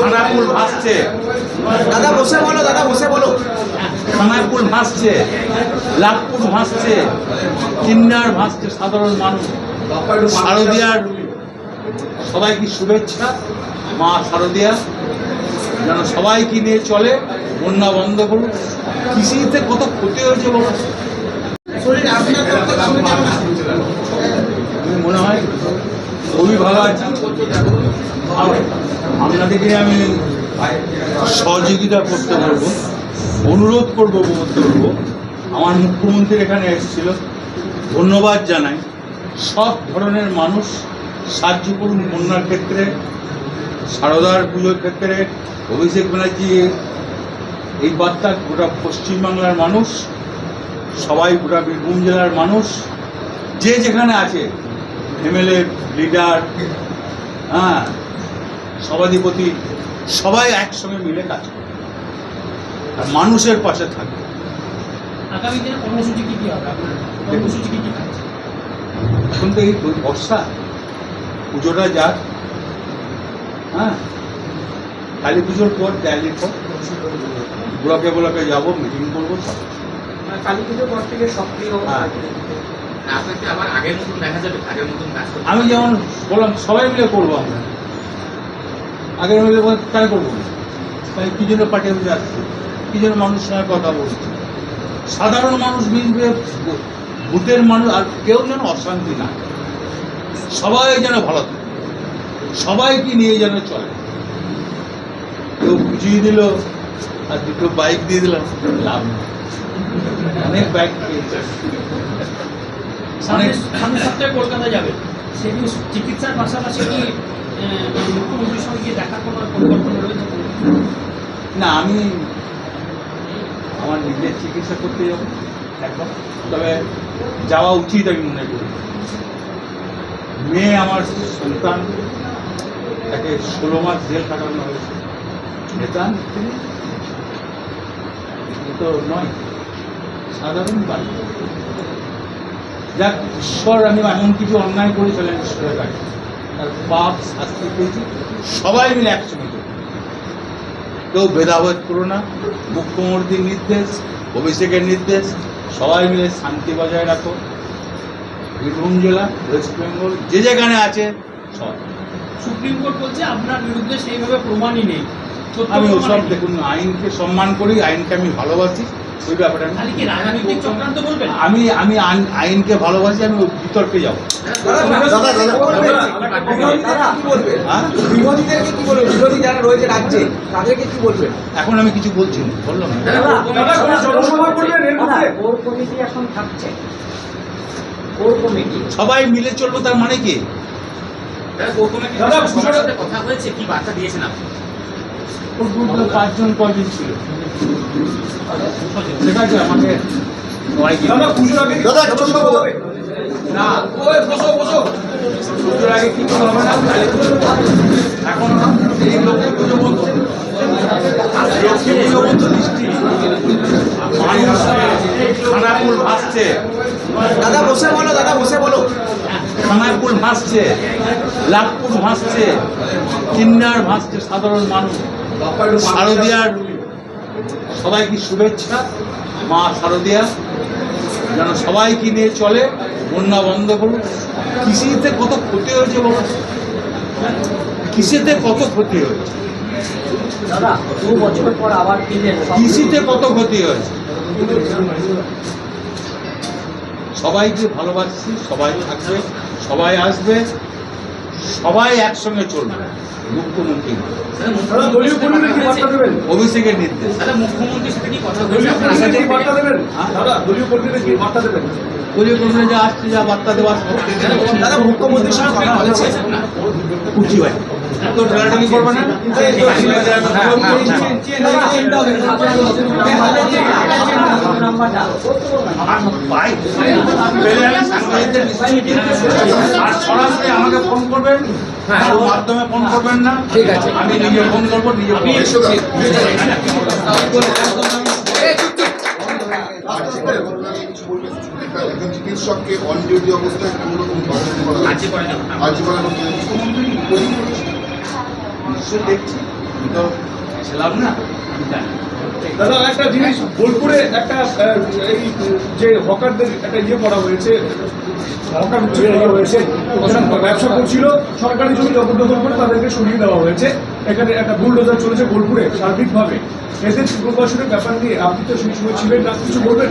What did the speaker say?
খানাকুল ভাসছে। দাদা বসে বলো দাদা বসে বলো। খানাকুল ভাসছে লাভপুর ভাসছে কিন্নার ভাসছে সাধারণ মানুষ। শারদিয়ার সবাইকে শুভেচ্ছা? মা শারদিয়া যেন সবাইকে নিয়ে চলে বন্যা বন্ধ করুক। কৃষিতে কত ক্ষতি হয়েছে বলো? শরীর আপনার তরফ থেকে শরীর কেমন আছে? আমি মনে হয় খুবই ভালো আছি আর আপনাদেরকে আমি সহযোগিতা করতে বলব, অনুরোধ করব বলতে বলব। আমার মুখ্যমন্ত্রী এখানে এসেছিল, ধন্যবাদ জানাই। সব ধরনের মানুষ সাহায্য করুন বন্যার ক্ষেত্রে, সারদার পুজোর ক্ষেত্রে, অভিষেক ব্যানার্জি, এই বার্তা গোটা পশ্চিমবাংলার মানুষ, সবাই গোটা বীরভূম জেলার মানুষ, যে যেখানে আছে এমএলএ লিডার হ্যাঁ সভাধিপতি সবাই একসঙ্গে মিলে কাজ করে। আর মানুষের পাশে থাকবে। আগামী দিনে কর্মসূচি কি কি হবে? আপনার কর্মসূচি কি কি থাকছে? এখন তো এই বর্ষা পুজোটা যাক। হ্যাঁ? কালী পুজোর পর দেয়ালির পর ব্লকে ব্লকে যাব মিটিং করব সব। কালী পুজোর পর থেকে সক্রিয় হ্যাঁ। আপনাকে আবার আগের মতন দেখা যাবে? আগের মতন আমি যেমন বললাম সবাই মিলে করব আমরা। আগের বল কেন করব? তাহলে কি জন্য পার্টি অফিসে আসছে কি জন্য মানুষের সঙ্গে কথা বলছে? সাধারণ মানুষ মিলবে ভূতের মানুষ আর কেউ যেন অশান্তি না সবাই যেন ভালো থাকে। সবাইকে নিয়ে যেন চলে। কেউ বুঝিয়ে দিল আর দুটো বাইক দিয়ে দিলাম লাভ নেই। অনেক বাইক সামনে সামনের সপ্তাহে কলকাতা যাবে। সেটি চিকিৎসার পাশাপাশি কি মুখ্যমন্ত্রীর সঙ্গে দেখা করার পরিকল্পনা রয়েছে না, আমি আমার নিজের চিকিৎসা করতে যাব একবার তবে যাওয়া উচিত আমি মনে করি। মেয়ে আমার সন্তান তাকে ষোলো মাস জেল কাটানো হয়েছে। নেতান তিনি তো নয়, সাধারণ বাড়ি। যাক, ঈশ্বর, আমি এমন কিছু অন্যায় করেছিলেন ঈশ্বরের কাছে। তার পাপ শাস্তি পেয়েছি সবাই মিলে একসঙ্গে করি। কেউ ভেদাভেদ করো না মুখ্যমন্ত্রীর নির্দেশ অভিষেকের নির্দেশ সবাই মিলে শান্তি বজায় রাখো বীরভূম জেলা ওয়েস্ট বেঙ্গল যে যেখানে আছে সব সুপ্রিম কোর্ট বলছে আপনার বিরুদ্ধে সেইভাবে প্রমাণই নেই আমি ওসব। দেখুন আইনকে সম্মান করি আইনকে আমি ভালোবাসি ওই ব্যাপারে আমি খালি কি রাজনৈতিক চক্রান্ত বলবেন আমি আমি আইনকে ভালোবাসি আমি বিতর্কে যাব দাদা দাদা দাদা কি বলবেন হ্যাঁ কি বলবেন বিরোধী যারা রয়েছে রাজ্যে তাদেরকে কি বলবেন এখন আমি কিছু বলছি না বললাম না। কোর কমিটি এখন থাকছে কোর কমিটি সবাই মিলে চলবো তার মানে কি দাদা প্রথমে কি সবার সাথে কথা হয়েছে কি বার্তা দিয়েছেন আপনি পাঁচজন কয়জন ছিল ঠিক আছে আমাকে সবাইকে দাদা ছোট না ওই বসো বসো। পুজোর আগে কি করে হবে না এখন এই লোকের পুজো বন্ধ। লক্ষ্মী পুজো বন্ধ দৃষ্টি মানুষ খানাকুল ভাসছে। দাদা বসে বলো দাদা বসে বলো। খানাকুল ভাসছে লাভপুর ভাসছে কিন্নার ভাসছে সাধারণ মানুষ। শারদিয়ার সবাইকে শুভেচ্ছা মা শারদিয়া। যেন সবাইকে নিয়ে চলে বন্যা বন্ধ করুক। কৃষিতে কত ক্ষতি হয়েছে বলো? কৃষিতে কত ক্ষতি হয়েছে? কৃষিতে কত ক্ষতি হয়েছে? সবাইকে ভালোবাসছি সবাই থাকবে সবাই আসবে। সবাই একসঙ্গে চলবে মুখ্যমন্ত্রী? অভিষেকের নির্দেশ দাদা মুখ্যমন্ত্রীর সাথে কি কথা হয়েছে আপনার আগে থেকে? পরিকল্পনা যা আসছে যা বার্তা দেওয়া দাদা মুখ্যমন্ত্রীর সঙ্গে কথা হয়েছে আপনার? ভাই তো ঠেলাঠেলি করবে না আর সরাসরি আমাকে ফোন করবেন কারোর মাধ্যমে ফোন করবেন না। ঠিক আছে। আমি নিজে ফোন করব নিজে একজন চিকিৎসককে অন ডিউটি অবস্থায় কোনো রকম তদন্ত করা আজকে করে দেবো না। আজ মুখ্যমন্ত্রী দেখছি। তো ছিলাম না? আমি জানি। দাদা একটা জিনিস, বোলপুরে একটা এই যে হকারদের একটা ইয়ে করা হয়েছে ইয়ে ব্যবসা করছিল, সরকারি জমি জবরদখল করে তাদেরকে সরিয়ে দেওয়া হয়েছে। এখানে একটা বুলডোজার চলেছে বোলপুরে, সার্বিকভাবে। এদের প্রকাশনের ব্যাপার নিয়ে আপনি তো সেই সময় ছিলেন না, কিছু বলবেন?